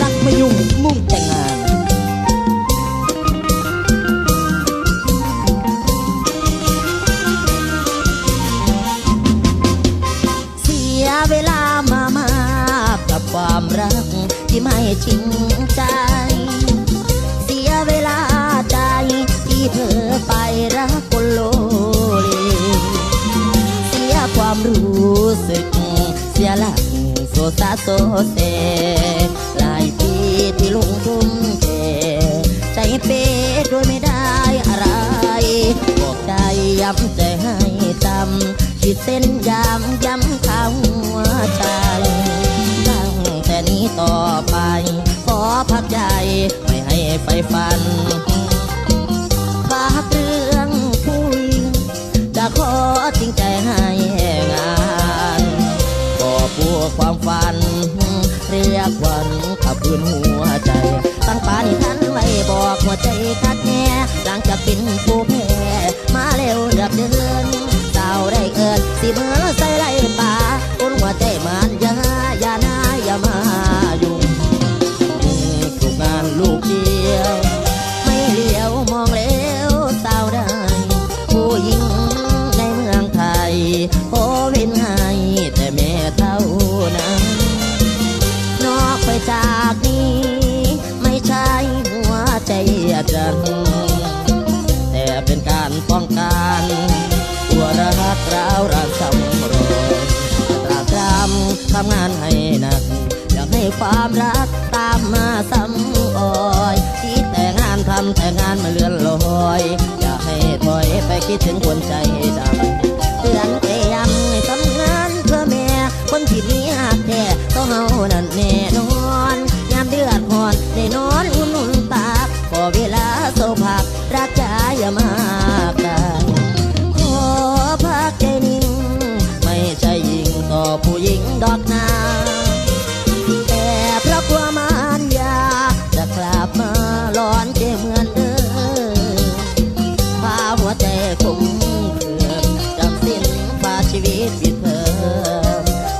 รักไม่ยุ่งมุ่งแต่งงาน เสียเวลามามากกับความรักที่ไม่จริงใจ เสียเวลา ความรู้สึก เสียหลักโซซาโซเซ หลายปีที่ลงทุ่มเทใจเป๊ะโดยไม่ได้อะไร บอกใจย้ำใจให้จำขีดเส้นยามย้ำข้าหัวใจตั้งแต่นี้ต่อไป ขอพักใจไม่ให้ไฟฟัน เรียกวันขับพื้นหัวใจ ตั้งป่านทันไม่บอกหัวใจคักแน่หลังจะเป็นผู้ หนัก อยากให้ความรักตามมาซ้ำอ่อยคิดแต่งานทำแต่งานมาเลื่อนลอย อยากให้ถอยไปคิดถึงคนใจดำเตือนใจย้ำให้ทำงานเพื่อแม่ คนที่มีหักแท้ต้องเฮานั่นแน่นอน ยามเดือดหอนได้นอนอุ่นอุ่นตากพอเวลา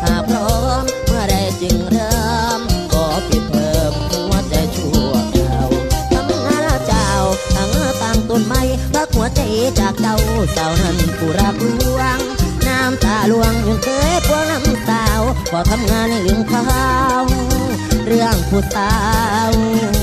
หากพร้อมเมื่อใดจึงเริ่มก็ปิดเทอมหัวใจชั่วคราวทำงานเจ้าตั้งตั้งต้นไม้รักหัวใจจากเจ้าสาวนั้นผู้รักลวง น้ำตาลวงยังเคยพวงน้ำสาวพอทำงานเรื่องข้าเรื่องผู้สาวสิเศร้า